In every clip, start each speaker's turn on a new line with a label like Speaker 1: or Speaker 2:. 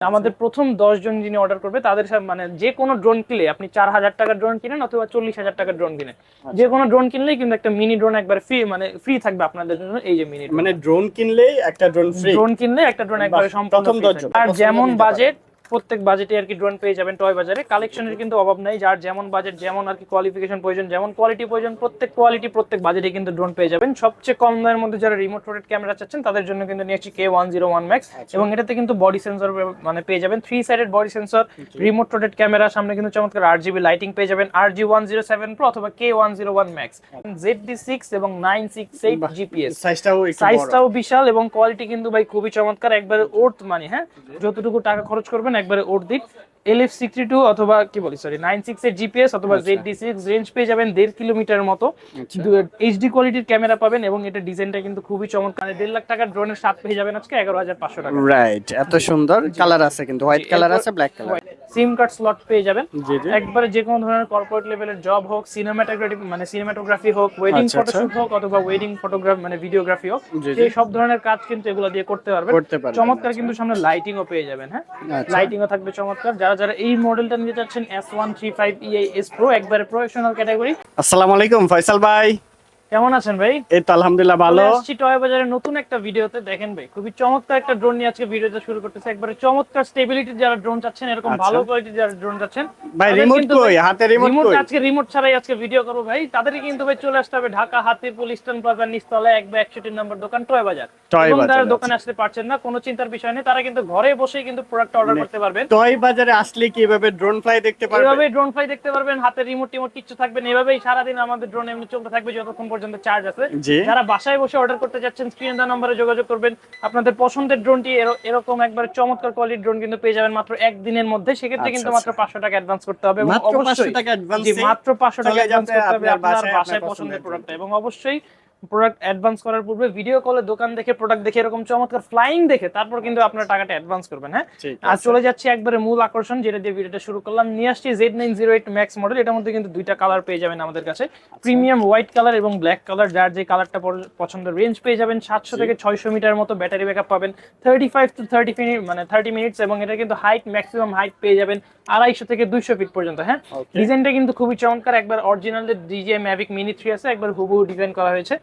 Speaker 1: আমাদের প্রথম দশ জন যিনি অর্ডার করবে তাদের সাথে মানে যে কোনো ড্রোন কিনলে আপনি চার হাজার টাকার ড্রোন কিনেন অথবা চল্লিশ হাজার টাকার ড্রোন কিনেন। যে কোনো ড্রোন কিনলেই কিন্তু একটা মিনি ড্রোন একবার ফ্রি মানে ফ্রি থাকবে আপনাদের জন্য এই যে মিনি
Speaker 2: মানে ড্রোন কিনলেই একটা ড্রোন ফ্রি
Speaker 1: ড্রোন কিনলে একটা ড্রোন একবার সম্পূর্ণ। আর যেমন বাজেট প্রত্যেক বাজেটে আর কি ড্রোন পেয়ে যাবেন টয় বাজারে। কালেকশনের কিন্তু অভাব নাই যার যেমন বাজেট যেমন আর কি কোয়ালিফিকেশন প্রয়োজন যেমন কোয়ালিটি প্রয়োজন প্রত্যেক কোয়ালিটি প্রত্যেক বাজেটে কিন্তু ড্রোন পেয়ে যাবেন। সবচেয়ে কম দামের মধ্যে যারা রিমোট রোটেড ক্যামেরা চাচ্ছেন তাদের জন্য কিন্তু নিয়ে K one zero one Max. এবং এটাতে কিন্তু বডি সেন্সর মানে পেয়ে যাবেন। Three sided body sensor remote rotated camera সামনে কিন্তু চমৎকার আট জিবি লাইটিং পেয়ে যাবেন। আর G one zero seven pro অথবা K one zero one Max Z D six এবং নাইন সিক্স এইট জিপিএস
Speaker 2: সাইজটাও
Speaker 1: সাইজটাও বিশাল এবং কোয়ালিটি কিন্তু ভাই খুবই চমৎকার। একবারে ওর্থ মানে হ্যাঁ? যতটুকু টাকা খরচ করবেন একবারে ওর্থ দিক এল এফ সিক্সটি টু অথবা কি বলি সরি নাইন সিক্স এর জিপিএস অথবা
Speaker 2: আচ্ছা।
Speaker 1: জেড ডি সিক্স রেঞ্জ পেয়ে যাবেন দেড় কিলোমিটার মতো। এইচডি কোয়ালিটির ক্যামেরা পাবেন এবং এটা ডিজাইনটা কিন্তু খুবই চমৎকার। মানে দেড় লাখ টাকার ড্রোনের স্বাদ পেয়ে যাবেন আজকে এগারো হাজার পাঁচশো টাকা।
Speaker 2: রাইট এত সুন্দর। কালার আছে কিন্তু হোয়াইট কালার আছে black colour
Speaker 1: SIM card slot পেয়ে যাবেন। একবারে যে কোনো ধরনের কর্পোরেট লেভেলের জব হোক সিনেমাটোগ্রাফি মানে সিনেমাটোগ্রাফি হোক ওয়েডিং
Speaker 2: আচ্ছা, আচ্ছা।
Speaker 1: ফটোশুট হোক অথবা ওয়েডিং ফটোগ্রাফ মানে ভিডিওগ্রাফি হোক
Speaker 2: জি।
Speaker 1: সব ধরনের কাজ কিন্তু এগুলো দিয়ে করতে পারবেন। চমৎকার কিন্তু সামনে লাইটিংও পেয়ে যাবেন হ্যাঁ?
Speaker 2: আচ্ছা।
Speaker 1: লাইটিংও থাকবে চমৎকার। যারা যারা এই মডেলটা নিতে চাচ্ছেন S one three five EI S pro একবারে প্রফেশনাল ক্যাটাগরি
Speaker 2: আসসালামু আলাইকুম, ফয়সাল ভাই।
Speaker 1: কেমন আছেন ভাই?
Speaker 2: এই তো আলহামদুলিল্লাহ ভালো।
Speaker 1: আসছি টয় বাজারের নতুন একটা ভিডিওতে। দেখেন ভাই খুবই চমৎকার একটা ড্রোন নিয়ে আজকে ভিডিওটা শুরু করতেছে। একবারে চমৎকার স্টেবিলিটি যারা ড্রোন চাচ্ছেন এরকম
Speaker 2: আচ্ছা।
Speaker 1: ভালো কোয়ালিটির যারা ড্রোন চাচ্ছেন
Speaker 2: ভাই রিমোট কই? হাতে রিমোট
Speaker 1: রিমোট
Speaker 2: কই?
Speaker 1: আজকে রিমোট ছাড়াই আজকে ভিডিও করব ভাই। তাদেরকে কিন্তু ভাই চলে আসতে হবে ঢাকা হাতিরপুল ইস্টার্ন প্লাজার নিচতলায় এক বা একষট্টি নম্বর দোকান টয় বাজার।
Speaker 2: টয়
Speaker 1: এবং
Speaker 2: বাজার,
Speaker 1: যারা
Speaker 2: আচ্ছা।
Speaker 1: দোকানে আসতে পারছেন না কোনো চিন্তার বিষয় নেই তারা কিন্তু ঘরে বসেই কিন্তু প্রোডাক্ট অর্ডার
Speaker 2: মানে
Speaker 1: করতে পারবেন।
Speaker 2: টয় বাজারে আসলে কি এভাবে ড্রোন ফ্লাই দেখতে পারবে
Speaker 1: এইভাবেই ড্রোন ফ্লাই দেখতে পারবেন হাতে রিমোট টিমোট কিচ্ছু থাকবে না। এভাবেই সারাদিন আমাদের ড্রোন এমনি চলতে থাকবে যতক্ষণ পর্যন্ত চার্জ আছে। যারা বাসায় বসে অর্ডার করতে যাচ্ছেন স্ক্রিন দেওয়া নম্বরে যোগাযোগ করবেন। আপনাদের পছন্দের ড্রোনটি এর- এরকম একবার চমৎকার কোয়ালিটির ড্রোন কিন্তু পেয়ে যাবেন মাত্র একদিনের মধ্যে। সেক্ষেত্রে
Speaker 2: আচ্ছা,
Speaker 1: কিন্তু মাত্র পাঁচশো টাকা অ্যাডভান্স করতে হবে
Speaker 2: মাত্র 500
Speaker 1: অবশ্যই
Speaker 2: টাকা অ্যাডভান্স
Speaker 1: মাত্র পাঁচশো টাকা অ্যাডভান্স করতে হবে
Speaker 2: আপনার বাসায়
Speaker 1: পছন্দের প্রোডাক্ট এবং অবশ্যই প্রোডাক্ট অ্যাডভান্স করার পূর্বে ভিডিও কলে দোকান দেখে প্রোডাক্ট দেখে এরকম চমৎকার ফ্লাইং দেখে তারপর কিন্তু আপনার টাকাটা অ্যাডভান্স করবেন হ্যাঁ? আর চলে যাচ্ছি একবারে মূল আকর্ষণ যেটা দিয়ে ভিডিওটা শুরু করলাম। নিয়ে আসছি Z nine zero eight max model এটার মধ্যে কিন্তু দুইটা কালার পেয়ে যাবেন আমাদের কাছে। প্রিমিয়াম হোয়াইট কালার এবং ব্ল্যাক কালার যার যে কালারটা পছন্দ রেঞ্জ পেয়ে যাবেন সাতশো থেকে ছয়শো মিটার মতো ব্যাটারি ব্যাকআপ পাবেন। Thirty five to thirty minute মানে থার্টি মিনিটস এবং এটা কিন্তু হাইট ম্যাক্সিমাম হাইট পেয়ে যাবেন আড়াইশো থেকে দুইশো ফিট পর্যন্ত হ্যাঁ. ডিজাইনটা কিন্তু খুবই চমৎকার। একবার original DJ Mavic mini three আছে একবার হুবহু ডিজাইন করা হয়েছে।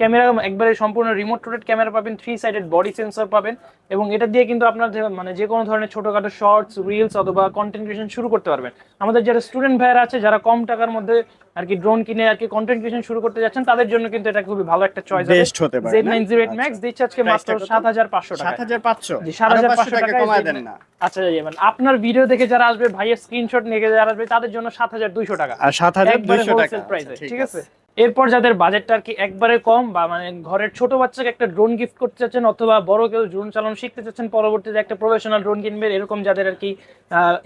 Speaker 1: ক্যামেরা একবারে সম্পূর্ণ রিমোট রোটেড ক্যামেরা পাবেন থ্রি সাইডেড বডি সেন্সর পাবেন এবং এটা দিয়ে কিন্তু আপনার মানে যে কোনো ধরনের ছোটখাটো শর্টস রিলস অথবা কন্টেন্ট ক্রিয়েশন শুরু করতে পারবেন। আমাদের যারা স্টুডেন্ট ভাইয়েরা আছে যারা কম টাকার মধ্যে আর কি ড্রোন কিনে আর কি কন্টেন্ট ক্রিয়েশন শুরু করতে যাচ্ছেন তাদের জন্য কিন্তু এটা খুবই ভালো একটা চয়েস
Speaker 2: বেস্ট হতে পারে
Speaker 1: Z nine zero eight max দিচ্ছে আজকে মাত্র
Speaker 2: Price টা কত?
Speaker 1: সাত হাজার পাঁচশো টাকা
Speaker 2: সাত হাজার পাঁচশো?
Speaker 1: জি, 7,500
Speaker 2: টাকা কমায় দেন না।
Speaker 1: আচ্ছা জি, মানে আপনার ভিডিও দেখে যারা আসবে ভাইয়ের স্ক্রিনশট নিয়ে যারা আসবে তাদের জন্য সাত হাজার দুইশো টাকা।
Speaker 2: আর সাত হাজার
Speaker 1: একবারে
Speaker 2: দুইশো টাকা।
Speaker 1: হোলসেল প্রাইসে
Speaker 2: আচ্ছা,
Speaker 1: ঠিক আছে। এরপর যাদের বাজেটটা আর কি একবারে কম বা মানে ঘরের ছোট বাচ্চাকে একটা ড্রোন গিফট করতে চাচ্ছেন অথবা বড় কেউ ড্রোন চালানো শিখতে চাচ্ছেন পরবর্তীতে একটা প্রফেশনাল ড্রোন কিনবেন এরকম যাদের আর কি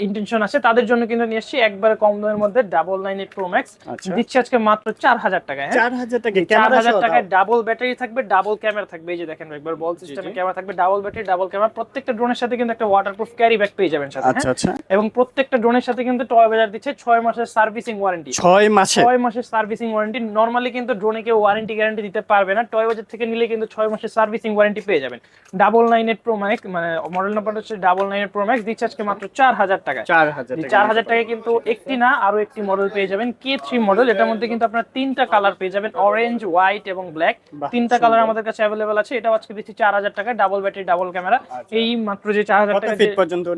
Speaker 1: ইন্টেনশন আছে তাদের জন্য কিন্তু নিয়ে এসেছি একবারে কম দামের মধ্যে double nine eight pro max
Speaker 2: আচ্ছা।
Speaker 1: আজকে মাত্র চার হাজার টাকায় হ্যাঁ
Speaker 2: চার হাজার টাকা
Speaker 1: চার
Speaker 2: ক্যামেরা
Speaker 1: হাজার টাকায় ডাবল ব্যাটারি থাকবে ডাবল ক্যামেরা থাকবে এই যে দেখেন একবার বল সিস্টেমে। ক্যামেরা থাকবে ডাবল ব্যাটারি ডাবল ক্যামেরা প্রত্যেকটা ড্রোনের সাথে কিন্তু একটা ওয়াটারপ্রুফ ক্যারি ব্যাগ পেয়ে যাবেন সাথে
Speaker 2: আচ্ছা
Speaker 1: হ্যাঁ?
Speaker 2: আচ্ছা
Speaker 1: এবং প্রত্যেকটা ড্রোনের সাথে কিন্তু টয় বাজার দিচ্ছে ছয় মাসের সার্ভিসিং ওয়ারেন্টি
Speaker 2: ছয় মাসে
Speaker 1: ছয় মাসের সার্ভিসিং ওয়ারেন্টি নর্মালি কিন্তু ড্রোনে কেউ ওয়ারেন্টি গ্যারান্টি দিতে পারবে না। টয় বাজার থেকে নিলে কিন্তু ছয় মাসের সার্ভিসিং ওয়ারেন্টি পেয়ে যাবেন। Double nine eight pro max মানে মডেল নাম্বার হচ্ছে double nine eight pro max দিচ্ছে আজকে মাত্র চার হাজার টাকায়।
Speaker 2: চার হাজার টাকা
Speaker 1: চার হাজার টাকায় কিন্তু একটি না আরও একটি মডেল পেয়ে যাবেন। কে থ্রি মডেল এটার মধ্যে কিন্তু আপনার তিনটা কালার পেয়ে যাবেন অরেঞ্জ হোয়াইট এবং ব্ল্যাক তিনটা কালার আমাদের কাছে অ্যাভেলেবল আছে এটা আজকে দিচ্ছি চার হাজার টাকা ডাবল ব্যাটারি ডাবল ক্যামেরা এই মাত্র যে চার হাজার টাকা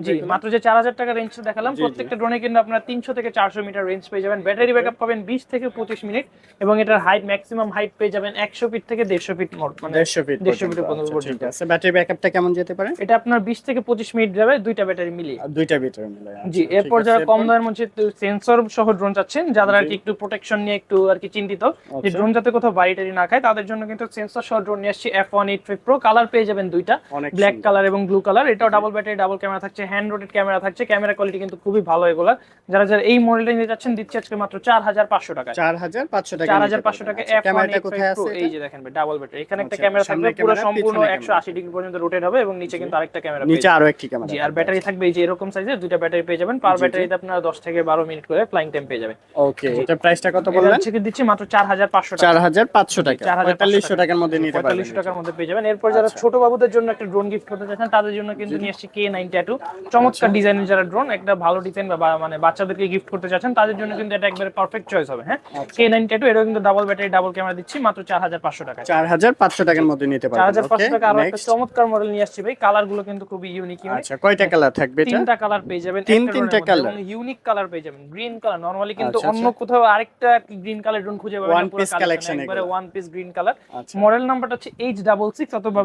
Speaker 1: জি মাত্র যে চার হাজার টাকা রেঞ্জ দেখালাম। প্রত্যেকটা ড্রোনে কিন্তু আপনার তিনশো থেকে চারশো মিটার রেঞ্জ পেয়ে যাবেন। ব্যাটারি ব্যাকআপ পাবেন বিশ থেকে পঁচিশ মিনিট এবং এটার হাইট ম্যাক্সিমাম হাইট পেয়ে যাবেন একশো ফিট থেকে দেড়শো ফিট মোট মানে
Speaker 2: দেড়শো ফিট
Speaker 1: দেড়শো ফিট
Speaker 2: পর্যন্ত আচ্ছা, ঠিক আছে। ব্যাটারি ব্যাকআপটা কেমন যেতে পারে?
Speaker 1: এটা আপনার বিশ থেকে পঁচিশ মিনিট যাবে দুইটা ব্যাটারি মিলিয়ে।
Speaker 2: দুইটা ভিতরে মিলে আচ্ছা,
Speaker 1: জি এরপর যারা কম দামের মধ্যে সেন্সর সহ ড্রোন চাচ্ছেন যারা আর কি একটু প্রোটেকশন নিয়ে একটু আর কি চিন্তিত যে
Speaker 2: আচ্ছা।
Speaker 1: ড্রোন যাতে কোথাও বাড়ি টাড়ি না খায় তাদের জন্য কিন্তু সেন্সর সহ ড্রোন নিয়ে আসছি F one eight five pro colour পেয়ে যাবেন দুইটা ব্ল্যাক কালার এবং ব্লু কালার এটাও ডাবল ব্যাটারি ডাবল ক্যামেরা থাকছে হ্যান্ড রোটেড ক্যামেরা থাকছে ক্যামেরা কোয়ালিটি কিন্তু খুবই ভালো এগুলা। যারা যারা এই মডেলটা নিতে চাচ্ছেন দিচ্ছে আজকে মাত্র চার হাজার পাঁচশো টাকা
Speaker 2: চার হাজার পাঁচশো টাকা
Speaker 1: চার হাজার পাঁচশো টাকা এফ
Speaker 2: ক্যামেরাটা কোথায় আছে
Speaker 1: এই যে দেখেন ডাবল ব্যাটারি এখানে একটা
Speaker 2: আচ্ছা,
Speaker 1: ক্যামেরা থাকবে পুরো সম্পূর্ণ
Speaker 2: পিছনে
Speaker 1: একশো আশি ডিগ্রি পর্যন্ত রোটেট হবে এবং নিচে কিন্তু আরেকটা ক্যামেরা
Speaker 2: নিচে আরও একটি ক্যামেরা
Speaker 1: জি আর ব্যাটারি থাকবে এই যে এরকম সাইজের দুইটা ব্যাটারি পেয়ে যাবেন। পার ব্যাটারিতে আপনারা দশ থেকে বারো মিনিট করে ফ্লাইং টাইম পেয়ে যাবেন
Speaker 2: ওকে এটা প্রাইসটা কত বললেন?
Speaker 1: হচ্ছে কি দিচ্ছি মাত্র চার হাজার পাঁচশো টাকা।
Speaker 2: চার হাজার পাঁচশো টাকা।
Speaker 1: 4,500
Speaker 2: টাকার মধ্যে নিতে পারবেন
Speaker 1: পঁয়তাল্লিশশো টাকার মধ্যে পেয়ে যাবেন। এরপর যারা ছোট বাবুদের জন্য একটা ড্রোন গিফট করতে চাচ্ছেন তাদের জন্য কিন্তু নিয়ে আসছি কে নাইন ট্যাটু চমৎকার ডিজাইনের যারা ড্রোন একটা ভালো ডিজাইন বা মানে বাচ্চাদেরকে গিফট করতে চাচ্ছেন তাদের জন্য কিন্তু এটা একবারে পারফেক্ট চয়েস হবে হ্যাঁ? কে নাইন ট্যাটু এটাও কিন্তু ডাবল ব্যাটারি ডাবল ক্যামেরা দিচ্ছি মাত্র চার হাজার পাঁচশো টাকা
Speaker 2: চার হাজার পাঁচশো টাকার মধ্যে নিতে পারবেন
Speaker 1: হাজার পাঁচশো
Speaker 2: ওকে?
Speaker 1: টাকা আরও একটা চমৎকার মডেল নিয়ে আসছি ভাই। কালারগুলো কিন্তু খুবই ইউনিক ইউনিক
Speaker 2: আচ্ছা কয়টা কালার থাকবে এটা?
Speaker 1: তিনটা কালার পেয়ে যাবেন।
Speaker 2: তিন তিনটা
Speaker 1: drone এর মধ্যে
Speaker 2: colour?
Speaker 1: এবং ইউনিক কালার পেয়ে যাবেন। গ্রিন কালার নরমালি কিন্তু
Speaker 2: আচ্ছা,
Speaker 1: অন্য কোথাও আরেকটা গ্রিন কালার ড্রোন খুঁজে পাবেন
Speaker 2: collection
Speaker 1: একবারে ওয়ান পিস গ্রিন কালার
Speaker 2: আচ্ছা।
Speaker 1: মডেল নাম্বারটা হচ্ছে এইচ ডাবল সিক্স অথবা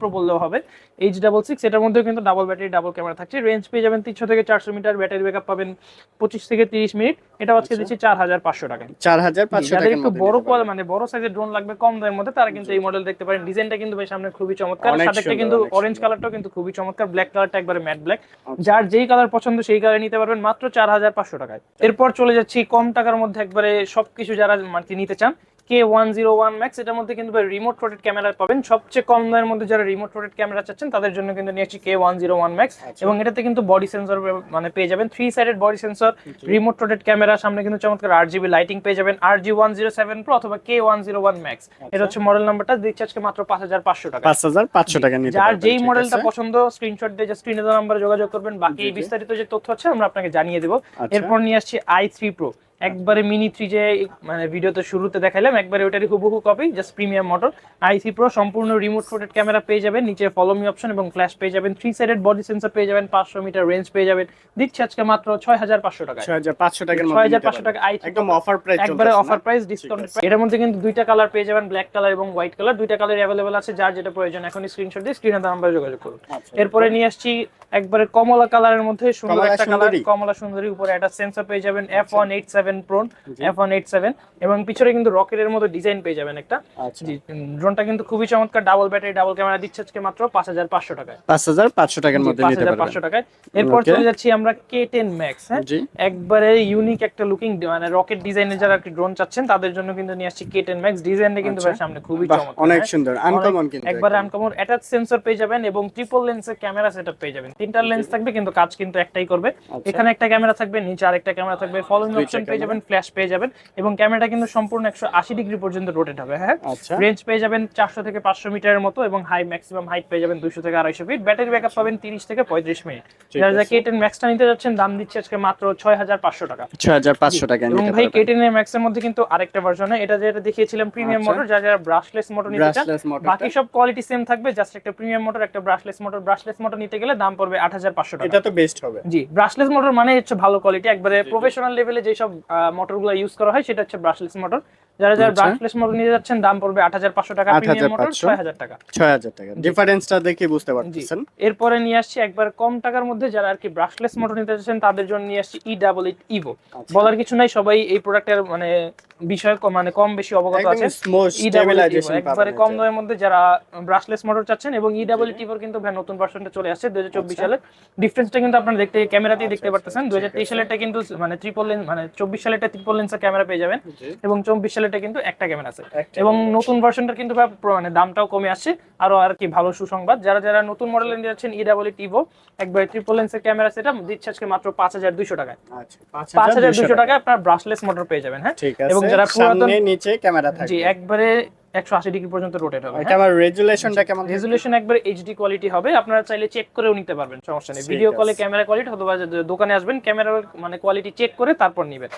Speaker 1: প্রো বললেও হবে। এইচ ডাবল সিক্স এটার মধ্যেও কিন্তু ডাবল ব্যাটারি ডাবল ক্যামেরা থাকছে। রেঞ্জ পেয়ে যাবেন তিনশো থেকে চারশো মিটার। ব্যাটারি ব্যাকআপ পাবেন পঁচিশ থেকে তিরিশ মিনিট। এটা আজকে দিচ্ছি চার হাজার পাঁচশো টাকায়
Speaker 2: চার হাজার পাঁচশো টাকা
Speaker 1: একটু বড় কোয়াল মানে বড় সাইজের ড্রোন লাগবে কম দামের মধ্যে তারা কিন্তু এই মডেল দেখতে পারেন। ডিজাইনটা কিন্তু ভাই সামনে খুবই চমৎকার। সাথে কিন্তু অরেঞ্জ। কালারটাও কিন্তু খুবই চমৎকার। ব্ল্যাক কালারটা একবারে ম্যাট ব্ল্যাক
Speaker 2: আচ্ছা।
Speaker 1: যার যেই কালার পছন্দ সেই কালার নিতে পারবেন মাত্র চার হাজার পাঁচশো টাকায়। এরপর চলে যাচ্ছি কম টাকার মধ্যে একবারে সবকিছু যারা মানে নিতে চান K one zero one max এটার মধ্যে কিন্তু রিমোট রোটেড ক্যামেরা পাবেন। সবচেয়ে কম দামের মধ্যে যারা রিমোট রোটেড ক্যামেরা চাচ্ছেন তাদের জন্য কিন্তু নিয়ে আসছি K one zero one max. এবং এটাতে কিন্তু বডি সেন্সর মানে পেয়ে যাবেন। Three sided body sensor remote rotated camera সামনে কিন্তু চমৎকার আট জিবি লাইটিং পেয়ে যাবেন। আর G one zero seven pro অথবা K one zero one max এটা হচ্ছে মডেল নাম্বারটা দিচ্ছে আজকে মাত্র পাঁচ হাজার পাঁচশো টাকা।
Speaker 2: পাঁচ হাজার পাঁচশো টাকা নিতে
Speaker 1: যার যেই মডেলটা পছন্দ স্ক্রিনশট দিয়ে স্ক্রিনে নাম্বারে যোগাযোগ করবেন। বাকি। বিস্তারিত যে তথ্য আছে আমরা আপনাকে জানিয়ে দেবো।
Speaker 2: আচ্ছা।
Speaker 1: এরপর নিয়ে আসছি আই থ্রি প্রো একবারে মিনি থ্রি যে মানে ভিডিওতে শুরুতে দেখাইলাম একবারে ওটারই হুবহু copy just premium motor I three pro সম্পূর্ণ রিমোট ফোটেড ক্যামেরা পেয়ে যাবেন নিচে ফলো মি অপশন এবং ফ্ল্যাশ পেয়ে যাবেন থ্রি সাইডেড বডি সেন্সর পেয়ে যাবেন পাঁচশো মিটার রেঞ্জ পেয়ে যাবেন দিচ্ছে আজকে মাত্র ছয় হাজার পাঁচশো টাকা
Speaker 2: ছয় হাজার পাঁচশো টাকার
Speaker 1: ছয় হাজার পাঁচশো টাকা আই
Speaker 2: একদম অফার প্রাইস
Speaker 1: একবারে অফার প্রাইস ডিসকাউন্ট এটার মধ্যে কিন্তু দুইটা কালার পেয়ে যাবেন ব্ল্যাক কালার এবং হোয়াইট কালার দুইটা কালার অ্যাভেলেবল আছে যার যেটা প্রয়োজন। এখন স্ক্রিনশট দিয়ে স্ক্রিনে নাম্বারে যোগাযোগ করুন।
Speaker 2: আচ্ছা,
Speaker 1: এরপরে নিয়ে আসছি একবারে কমলা কালারের মধ্যে সুন্দর একটা কালার কমলা সুন্দরী উপরে একটা সেন্সর পেয়ে যাবেন এফ ওয়ান এইট সেভেন প্রোন এফ ওয়ান এইট সেভেন এবং পিছনে কিন্তু রকেটের মতো ডিজাইন পেয়ে যাবেন একটা।
Speaker 2: আচ্ছা।
Speaker 1: ড্রোনটা কিন্তু খুবই চমৎকার ডাবল ব্যাটারি ডাবল ক্যামেরা দিচ্ছে আজকে মাত্র পাঁচ হাজার পাঁচশো টাকায়।
Speaker 2: পাঁচ হাজার পাঁচশো টাকার মধ্যে
Speaker 1: পাঁচ
Speaker 2: নিতে
Speaker 1: হাজার পাঁচশো টাকায়। এরপর চলে যাচ্ছি আমরা কে টেন ম্যাক্স হ্যাঁ? একবারে ইউনিক একটা লুকিং মানে রকেট ডিজাইনের যারা একটি ড্রোন চাচ্ছেন তাদের জন্য কিন্তু নিয়ে আসছি কে টেন ম্যাক্স ডিজাইনটা কিন্তু
Speaker 2: আচ্ছা।
Speaker 1: ভাই সামনে খুবই চমৎকার
Speaker 2: অনেক
Speaker 1: হ্যাঁ?
Speaker 2: সুন্দর আনকমন কিন্তু
Speaker 1: একবারে আনকমন অ্যাটাচ সেন্সর পেয়ে যাবেন এবং ট্রিপল লেন্সের ক্যামেরা সেটআপ পেয়ে যাবেন। তিনটা লেন্স থাকবে কিন্তু কাজ কিন্তু একটাই করবে।
Speaker 2: আচ্ছা।
Speaker 1: এখানে একটা ক্যামেরা থাকবে নিচে আরেকটা ক্যামেরা থাকবে। ফলোইং অপশন পেয়ে
Speaker 2: camera।
Speaker 1: যাবেন ফ্ল্যাশ পেয়ে যাবেন এবং ক্যামেরাটা কিন্তু সম্পূর্ণ একশো আশি ডিগ্রি পর্যন্ত রোটেট হবে হ্যাঁ?
Speaker 2: আচ্ছা।
Speaker 1: রেঞ্জ পেয়ে যাবেন চারশো থেকে পাঁচশো মিটারের মতো এবং হাই ম্যাক্সিমাম হাইট পেয়ে যাবেন দুশো থেকে আড়াইশো ফিট ব্যাটারি ব্যাকআপ পাবেন তিরিশ থেকে পঁয়ত্রিশ মিনিট। যারা যারা
Speaker 2: আছে।
Speaker 1: কে ম্যাক্সটা নিতে যাচ্ছেন দাম দিচ্ছে আজকে মাত্র ছয় হাজার পাঁচশো টাকা।
Speaker 2: ছয় হাজার পাঁচশো টাকা
Speaker 1: এবং ভাই কেটেন এর ম্যাক্স এর মধ্যে কিন্তু আরেকটা ভার্সন এটা যেটা দেখিয়েছিলাম প্রিমিয়াম
Speaker 2: আচ্ছা।
Speaker 1: মোটর যারা যারা ব্রাশলেস মোটর নিতে চান বাকি সব কোয়ালিটি সেম থাকবে জাস্ট একটা প্রিমিয়াম মোটর একটা ব্রাশলেস মোটর ব্রাশলেস মোটর নিতে গেলে দাম পড়বে আট হাজার পাঁচশো টাকা।
Speaker 2: এটা তো বেস্ট হবে।
Speaker 1: জি ব্রাশলেস মোটর মানে হচ্ছে ভালো কোয়ালিটি একবারে প্রফেশনাল লেভেলে যেসব মোটরগুলো ইউজ করা হয় সেটা হচ্ছে ব্রাশলেস মোটর যারা যারা। ব্রাশলেস মোটর নিয়ে যাচ্ছেন দাম পড়বে আট হাজার পাঁচশো টাকা প্রিমিয়াম মোটর
Speaker 2: 8,500
Speaker 1: ছয় হাজার টাকা।
Speaker 2: ছয় হাজার টাকা। ডিফারেন্সটা দেখে বুঝতে পারতেছেন।
Speaker 1: এরপরে নিয়ে আসছি একবার কম টাকার মধ্যে যারা আর কি ব্রাশলেস মোটর নিতে যাচ্ছেন তাদের জন্য নিয়ে আসছি ই ডাবল ইট ইভো। বলার কিছু নাই সবাই এই প্রোডাক্টের মানে বিষয়ে মানে কম বেশি অবগত
Speaker 2: স্টেবিলাইজেশন
Speaker 1: একবারে কম দামের মধ্যে যারা ব্রাশলেস মোটর চাচ্ছেন এবং ই ডাবল টিভোর কিন্তু ভাই নতুন ভার্সনটা চলে আসছে
Speaker 2: আচ্ছা।
Speaker 1: সালে। ডিফারেন্সটা কিন্তু আপনারা দেখতে ক্যামেরাতেই দেখতে পারতেছেন। দুই হাজার তেইশ সালেরটা কিন্তু মানে ট্রিপল লেন্স মানে চব্বিশ সালেরটা ট্রিপল লেন্সের ক্যামেরা পেয়ে যাবেন। এবং চব্বিশ সালেরটা কিন্তু একটা ক্যামেরা আছে। এবং নতুন ভার্সনটার কিন্তু ভাই মানে দামটাও কমে আসছে। আরও আর কি ভালো সুসংবাদ। যারা যারা নতুন মডেল নিতে যাচ্ছেন ই ডাবল টিভো একবার ট্রিপল লেন্সের ক্যামেরা সেটা দিচ্ছে আজকে মাত্র পাঁচ হাজার দুইশো টাকায়।
Speaker 2: আচ্ছা
Speaker 1: পাঁচ হাজার দুইশো টাকায়। আপনার ব্রাশলেস মোটর পেয়ে যাবেন হ্যাঁ? এবং যারা পুরাতন
Speaker 2: সামনে নিচে ক্যামেরা থাকে
Speaker 1: জি একবারে একশো আশি ডিগ্রি পর্যন্ত রোটেট হবে
Speaker 2: এটা আমার রেজুলেশনটা কেমন
Speaker 1: রেজুলেশন একবার এইচডি কোয়ালিটি হবে আপনারা চাইলে চেক করেও নিতে পারবেন সমস্যা নেই। ভিডিও কলে ক্যামেরা কোয়ালিটি অথবা দোকানে আসবেন ক্যামেরার মানে কোয়ালিটি চেক করে তারপর নেবেন।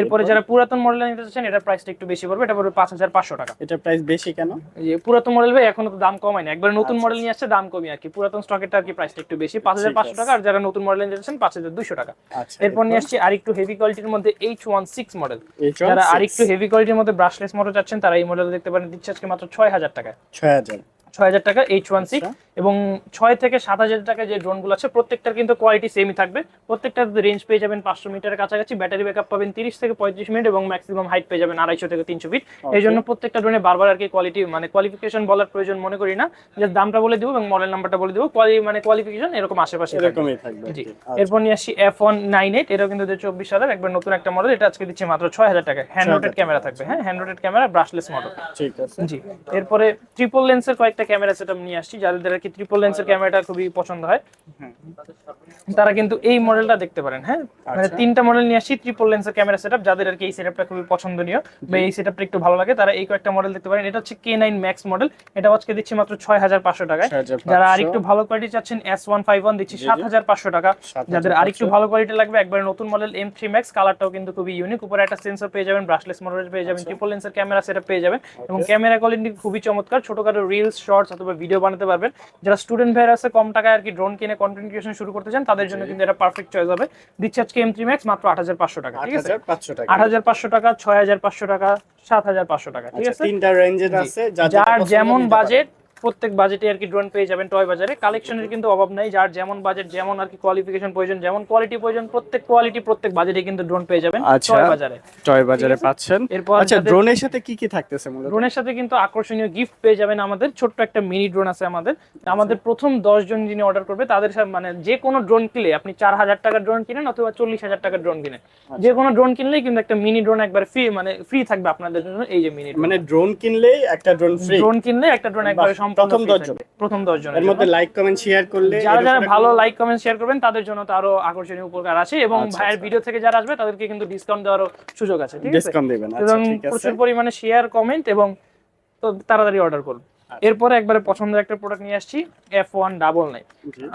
Speaker 1: এরপরে যারা পুরাতন মডেল নিতে চাচ্ছেন এটা প্রাইসটা একটু বেশি পড়বে এটা পড়বে পাঁচ হাজার পাঁচশো টাকা।
Speaker 2: এটা প্রাইস বেশি কেন?
Speaker 1: এই পুরাতন মডেল ভাই এখনও তো দাম কমায় না। একবার নতুন
Speaker 2: আচ্ছা,
Speaker 1: মডেল নিয়ে আসছে দাম কমই আর কি। পুরাতন স্টকেরটা আর কি প্রাইসটা একটু বেশি পাঁচ হাজার
Speaker 2: ঠিক
Speaker 1: পাঁচশো
Speaker 2: আছে।
Speaker 1: টাকা। আর যারা নতুন মডেল নিতে চাচ্ছেন পাঁচ হাজার দুশো টাকা।
Speaker 2: আচ্ছা
Speaker 1: এরপর নিয়ে আসছি আরেকটু হেভি কোয়ালিটির মধ্যে H one six model
Speaker 2: H16
Speaker 1: যারা আরেকটু হেভি কোয়ালিটির মধ্যে ব্রাশলেস মোটর চাচ্ছেন তারা এই মডেল দেখতে পারেন দিচ্ছে আজকে মাত্র ছয় হাজার টাকা
Speaker 2: ছয় হাজার।
Speaker 1: ছয় হাজার টাকা এইচ ওয়ান সিক্স
Speaker 2: আচ্ছা।
Speaker 1: এবং ছয় থেকে সাত হাজার টাকা যে ড্রোনগুলো আছে প্রত্যেকটার কিন্তু কোয়ালিটি সেমই থাকবে। প্রত্যেকটার রেঞ্জ পেয়ে যাবেন পাঁচশো মিটারের কাছাকাছি। ব্যাটারি ব্যাকআপ পাবেন তিরিশ থেকে পঁয়ত্রিশ মিনিট এবং ম্যাক্সিমাম হাইট পেয়ে যাবেন আড়াইশো থেকে তিনশো ফিট এই জন্য প্রত্যেকটা ড্রোনে বারবার আর কি কোয়ালিটি মানে কোয়ালিফিকেশন বলার প্রয়োজন মনে করি না। যে দামটা বলে দিব এবং মডেল নাম্বারটা বলে দিব। কোয়ালি মানে কোয়ালিফিকেশন এরকম আশেপাশে থাকবে।
Speaker 2: এরকমই থাকবে
Speaker 1: জি। এরপর নিয়ে আসছি এফ ওয়ান নাইন এইট এটাও কিন্তু চব্বিশ সালের একবার নতুন একটা মডেল এটা আজকে দিচ্ছে মাত্র ছয় হাজার টাকা হ্যান্ড রোটেড ক্যামেরা থাকবে হ্যাঁ? Hand rotated camera brushless model
Speaker 2: ঠিক আছে।
Speaker 1: জি। এরপরে ট্রিপল লেন্সের কয়েকটা ক্যামেরা সেটআপ নিয়ে আসছি যাদের কি ট্রিপল লেন্সের ক্যামেরাটা খুবই পছন্দ হয়। তারা কিন্তু এই মডেলটা দেখতে পারেন হ্যাঁ? মানে
Speaker 2: আচ্ছা।
Speaker 1: তিনটা মডেল নিয়ে আসছি ট্রিপল লেন্সের ক্যামেরা সেটআপ যাদের আর কি এই সেটআপটা খুবই পছন্দনীয় বা এই সেটআপটা একটু ভালো লাগে তারা এই কয়েকটা মডেল দেখতে পারেন। এটা হচ্ছে কে নাইন ম্যাক্স মডেল এটা আজকে দিচ্ছি মাত্র ছয় হাজার পাঁচশো টাকায়।
Speaker 2: 6500
Speaker 1: যারা আরেকটু ভালো কোয়ালিটি চাচ্ছেন এস ওয়ান ফাইভ ওয়ান দিচ্ছি। সাত হাজার পাঁচশো টাকা।
Speaker 2: 7500
Speaker 1: যাদের আরেকটু ভালো কোয়ালিটি লাগবে একবারে নতুন মডেল এম থ্রি ম্যাক্স কালারটাও কিন্তু খুবই ইউনিক উপরে একটা সেন্সর পেয়ে যাবেন ব্রাশলেস মডেল পেয়ে যাবেন ট্রিপল লেন্সের ক্যামেরা সেটা পেয়ে যাবেন। এবং ক্যামেরা কোয়ালিটি খুবই চমৎকার ছোটখাটো রিলস শর্টস অথবা ভিডিও বানাতে পারবেন। যারা স্টুডেন্ট ভাইয়ের আছে কম টাকায় আর কি ড্রোন কিনে কন্টেন্ট ক্রিয়েশন শুরু করতে চান তাদের জন্য কিন্তু এটা পারফেক্ট চয়েস হবে। দিচ্ছে আজকে এম থ্রি ম্যাক্স মাত্র আট হাজার পাঁচশো টাকা ঠিক আছে?
Speaker 2: 8500 টাকা।
Speaker 1: আট হাজার পাঁচশো টাকা ছয় হাজার পাঁচশো টাকা সাত হাজার পাঁচশো টাকা ঠিক
Speaker 2: আচ্ছা
Speaker 1: আছে?
Speaker 2: তিনটা রেঞ্জের আছে
Speaker 1: যার যেমন বাজেট প্রত্যেক বাজেটে আর কি ড্রোন পেয়ে যাবেন টয় বাজারে। কালেকশনের কিন্তু অভাব নাই যার যেমন বাজেট যেমন আর কি কোয়ালিফিকেশন প্রয়োজন যেমন কোয়ালিটি প্রয়োজন প্রত্যেক কোয়ালিটি প্রত্যেক বাজেটে কিন্তু ড্রোন পেয়ে যাবেন
Speaker 2: আচ্ছা।
Speaker 1: টয় বাজারে।
Speaker 2: টয় বাজারে পাচ্ছেন।
Speaker 1: এরপর
Speaker 2: আচ্ছা ড্রোনের সাথে কি কি থাকতেছে মূলত?
Speaker 1: ড্রোনের সাথে কিন্তু আকর্ষণীয় গিফট পেয়ে যাবেন আমাদের ছোট্ট একটা মিনি ড্রোন আছে আমাদের। আমাদের প্রথম দশ জন যিনি অর্ডার করবে তাদের সাথে মানে যে কোনো ড্রোন কিনলে আপনি চার হাজার টাকার ড্রোন কিনেন অথবা চল্লিশ হাজার টাকার ড্রোন কিনেন। যে কোনো ড্রোন কিনলেই কিন্তু একটা মিনি ড্রোন একবার ফ্রি মানে ফ্রি থাকবে আপনাদের জন্য এই যে মিনি
Speaker 2: মানে ড্রোন কিনলেই একটা ড্রোন ফ্রি
Speaker 1: ড্রোন কিনলে একটা ড্রোন একবারে
Speaker 2: প্রথম 10 জন।
Speaker 1: প্রথম দশ জনের
Speaker 2: এর মধ্যে লাইক কমেন্ট শেয়ার করলে
Speaker 1: যারা যারা ভালো লাইক কমেন্ট শেয়ার করবেন তাদের জন্য তো আরও আকর্ষণীয় উপকার আছে এবং
Speaker 2: আচ্ছা,
Speaker 1: ভাইয়ের
Speaker 2: আচ্ছা।
Speaker 1: ভিডিও থেকে যারা আসবে তাদেরকে কিন্তু ডিসকাউন্ট দেওয়ারও সুযোগ আছে ঠিক আছে
Speaker 2: ডিসকাউন্ট দিবেন আচ্ছা
Speaker 1: এবং
Speaker 2: ঠিক আছে
Speaker 1: প্রচুর পরিমাণে শেয়ার কমেন্ট এবং তো তাড়াতাড়ি অর্ডার করুন
Speaker 2: আচ্ছা।
Speaker 1: এরপরে একবারে পছন্দের একটা প্রোডাক্ট নিয়ে আসছি এফ ওয়ান ডাবল নাইন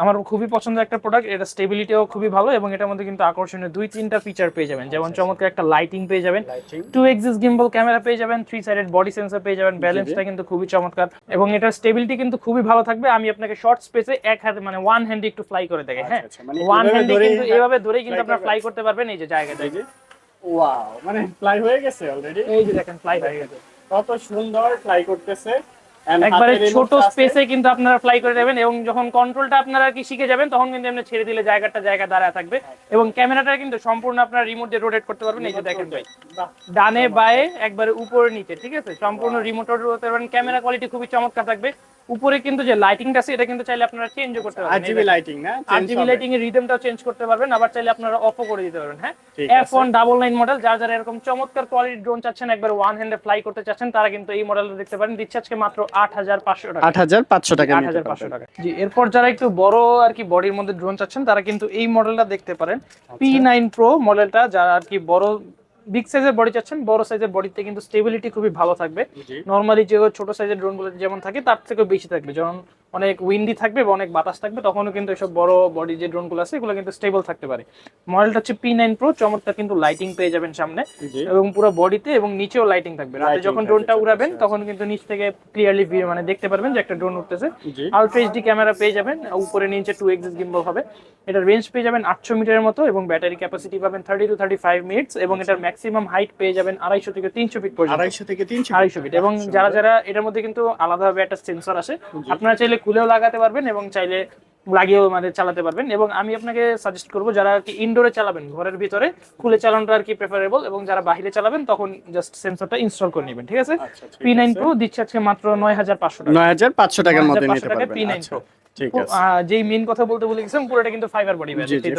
Speaker 1: আমার খুবই পছন্দের একটা প্রোডাক্ট এটা স্টেবিলিটিও খুবই ভালো এবং এটার মধ্যে কিন্তু আকর্ষণীয় দুই তিনটা ফিচার পেয়ে যাবেন। যেমন
Speaker 2: আচ্ছা,
Speaker 1: চমৎকার একটা লাইটিং পেয়ে যাবেন টু এক্সিস গিম্বল ক্যামেরা পেয়ে যাবেন থ্রি সাইডেড বডি সেন্সর পেয়ে যাবেন ব্যালেন্সটা কিন্তু খুবই চমৎকার এবং এটার স্টেবিলিটি কিন্তু খুবই ভালো থাকবে। আমি আপনাকে শর্ট স্পেসে এক হাতে মানে ওয়ান হ্যান্ডে একটু ফ্লাই করে দেখে হ্যাঁ?
Speaker 2: আচ্ছা,
Speaker 1: ওয়ান হ্যান্ডে কিন্তু এভাবে ধরেই কিন্তু আপনারা ফ্লাই করতে পারবেন এই যে জায়গাটায়
Speaker 2: ওয়াও মানে ফ্লাই হয়ে গেছে অলরেডি
Speaker 1: এই যে দেখেন ফ্লাই হয়ে গেছে।
Speaker 2: কত সুন্দর ফ্লাই করতেছে।
Speaker 1: একবারে ছোট। স্পেসে কিন্তু আপনারা ফ্লাই করে যাবেন এবং যখন কন্ট্রোলটা আপনারা কি শিখে যাবেন তখন কিন্তু এমনি ছেড়ে দিলে জায়গাটা জায়গা দাঁড়ায় থাকবে। এবং ক্যামেরাটা কিন্তু সম্পূর্ণ আপনারা রিমোট দিয়ে রোটেট করতে পারবেন এই যে দেখেন ভাই। ডানে বায়ে একবারে উপরে নিচে ঠিক আছে? সম্পূর্ণ রিমোট রোটেট করতে পারবেন ক্যামেরা কোয়ালিটি খুবই চমৎকার থাকবে। উপরে কিন্তু যে লাইটিংটা আছে এটা কিন্তু চাইলে আপনারা চেঞ্জও করতে পারবেন
Speaker 2: RGB লাইটিং না
Speaker 1: আর
Speaker 2: Change
Speaker 1: জিবি
Speaker 2: হবে।
Speaker 1: লাইটিং এর রিদমটাও চেঞ্জ করতে পারবেন আবার চাইলে আপনারা অফও করে দিতে পারবেন হ্যাঁ
Speaker 2: ঠিক
Speaker 1: এফ
Speaker 2: আছে।
Speaker 1: ওয়ান ডাবল নাইন মডেল যারা যারা এরকম চমৎকার কোয়ালিটির ড্রোন চাচ্ছেন একবার ওয়ান হ্যান্ডে ফ্লাই করতে চাচ্ছেন তারা কিন্তু এই মডেলটা দেখতে পারেন দিচ্ছে আজকে মাত্র আট হাজার পাঁচশো টাকা
Speaker 2: আট হাজার পাঁচশো টাকা
Speaker 1: আট
Speaker 2: নিতে
Speaker 1: হাজার পাঁচশো
Speaker 2: পারবেন।
Speaker 1: টাকা জি এরপর যারা একটু বড় আর কি বডির মধ্যে ড্রোন চাচ্ছেন তারা কিন্তু এই মডেলটা দেখতে পারেন
Speaker 2: আচ্ছা।
Speaker 1: পি নাইন প্রো মডেলটা যারা আর কি বড় বিগ সাইজের বডি চাচ্ছেন বড় সাইজের বডিতে কিন্তু স্টেবিলিটি খুবই ভালো থাকবে। নর্মালি যে ছোট সাইজের ড্রোনগুলো যেমন থাকে তার থেকে বেশি থাকবে। যেমন অনেক উইন্ডি থাকবে বা অনেক বাতাস থাকবে তখনও কিন্তু এসব বড় বডি যে ড্রোনগুলো আছে এগুলো কিন্তু স্টেবল থাকতে পারে। মডেলটা হচ্ছে পি নাইন প্রো চমৎকার কিন্তু লাইটিং পেয়ে যাবেন সামনে এবং পুরো বডিতে এবং নিচেও লাইটিং থাকবে। রাতে যখন ড্রোনটা
Speaker 2: আচ্ছা,
Speaker 1: উড়াবেন
Speaker 2: আচ্ছা।
Speaker 1: তখন কিন্তু নিচ থেকে ক্লিয়ারলি মানে দেখতে পারবেন যে একটা ড্রোন উঠতেছে। আলট্রা এইচডি ক্যামেরা পেয়ে যাবেন উপরে নিচে টু এক্সিস গিম্বল হবে। এটার রেঞ্জ পেয়ে যাবেন আটশো মিটারের মতো এবং ব্যাটারি ক্যাপাসিটি পাবেন thirty two thirty five minutes এবং এটার ম্যাক্সিমাম হাইট পেয়ে যাবেন আড়াইশো থেকে তিনশো ফিট পর্যন্ত।
Speaker 2: আড়াইশো থেকে তিনশো
Speaker 1: আড়াইশো ফিট এবং যারা যারা এটার মধ্যে কিন্তু আলাদাভাবে একটা সেন্সর আসে আপনারা চাইলে খুলেও লাগাতে পারবেন এবং চাইলে লাগিয়েও মানে চালাতে পারবেন এবং আমি আপনাকে সাজেস্ট করব যারা আর কি ইনডোরে চালাবেন ঘরের ভিতরে খুলে চালানোটা আর কি প্রেফারেবল এবং যারা বাহিরে চালাবেন তখন জাস্ট সেন্সরটা ইনস্টল করে নেবেন ঠিক আছে পি নাইন। প্রো দিচ্ছে আজকে মাত্র নয় হাজার পাঁচশো টাকা
Speaker 2: নয় হাজার পাঁচশো টাকার মধ্যে
Speaker 1: 9500
Speaker 2: নিতে
Speaker 1: টাকায়
Speaker 2: পারবেন
Speaker 1: P9
Speaker 2: আচ্ছা,
Speaker 1: Pro।
Speaker 2: ঠিক আছে।
Speaker 1: যেই মেন কথা বলতে ভুলে গেছিলাম পুরোটা কিন্তু ফাইবার বডি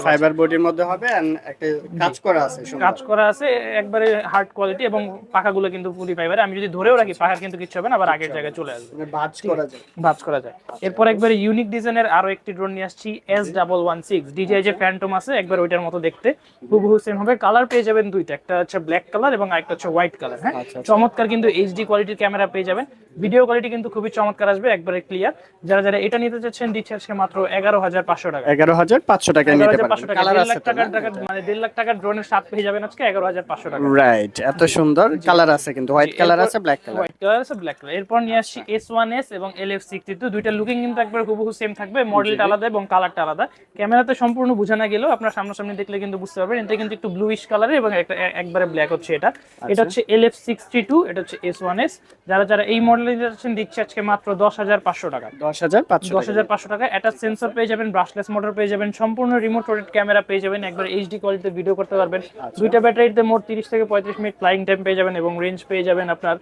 Speaker 2: ফাইবার বডির মধ্যে হবে and একটা কাজ করা আছে
Speaker 1: কাজ করা আছে একবারে হার্ড কোয়ালিটি এবং পাখাগুলো কিন্তু ফাইবার আমি যদি ধরেও রাখি পাখার কিন্তু কিছু হবে না আবার আগের জায়গায় চলে আসবে।
Speaker 2: মানে বাজ করা যায়।
Speaker 1: ভাঁজ করা যায়। এরপর একবারে ইউনিক ডিজাইনের আরও একটি ড্রোন নিয়ে আসছি S double one six DJI যে ফ্যান্টম আছে একবার ওইটার মতো দেখতে। হুবহু সেম হবে। কালার পেয়ে যাবেন দুইটা একটা হচ্ছে ব্ল্যাক কালার এবং আরেকটা হচ্ছে হোয়াইট কালার হ্যাঁ?
Speaker 2: আচ্ছা, আচ্ছা।
Speaker 1: চমৎকার কিন্তু এইচডি কোয়ালিটির ক্যামেরা পেয়ে যাবেন। ভিডিও কোয়ালিটি কিন্তু খুবই চমৎকার আসবে একবারে ক্লিয়ার যারা যারা এটা নিতে চাচ্ছেন চাচ্ছেন দিচ্ছে আজকে মাত্র এগারো হাজার পাঁচশো টাকা।
Speaker 2: এগারো হাজার পাঁচশো
Speaker 1: এগারো
Speaker 2: নিতে পারবেন।
Speaker 1: টাকা।
Speaker 2: কালার আছে
Speaker 1: লাখ টাকার টাকা মানে দেড় লাখ টাকার ড্রোনের স্বাদ পেয়ে যাবেন আজকে এগারো হাজার পাঁচশো টাকা।
Speaker 2: রাইট এত সুন্দর কালার আছে কিন্তু। হোয়াইট কালার আছে ব্ল্যাক কালার
Speaker 1: হোয়াইট কালার আছে ব্ল্যাক কালার এরপর নিয়ে আসছি এস ওয়ান এস এবং এল এফ সিক্সটি টু দুইটা লুকিং কিন্তু একবার হুবহু সেম থাকবে। মডেলটা আলাদা এবং কালারটা আলাদা। ক্যামেরাতে সম্পূর্ণ বোঝা না গেলেও আপনার সামনাসামনি দেখলে কিন্তু বুঝতে পারবেন। এটা কিন্তু একটু ব্লুইশ কালারের এবং একটা একবারে ব্ল্যাক হচ্ছে এটা। এটা হচ্ছে এল এফ সিক্সটি টু এটা হচ্ছে এস ওয়ান এস যারা যারা এই মডেলে যাচ্ছেন দিচ্ছে আজকে মাত্র দশ হাজার পাঁচশো টাকা।
Speaker 2: দশ হাজার পাঁচশো
Speaker 1: দশ হাজার পাঁচশো টাকা একটা সেন্সর পেয়ে যাবেন ব্রাশলেস মোটর পেয়ে যাবেন সম্পূর্ণ রিমোট রোটেড ক্যামেরা পেয়ে যাবেন একবার এইচডি কোয়ালিটিতে ভিডিও করতে পারবেন। দুইটা ব্যাটারিতে মোট তিরিশ থেকে পঁয়ত্রিশ মিনিট ফ্লাইং টাইম পেয়ে যাবেন এবং রেঞ্জ পেয়ে যাবেন আপনার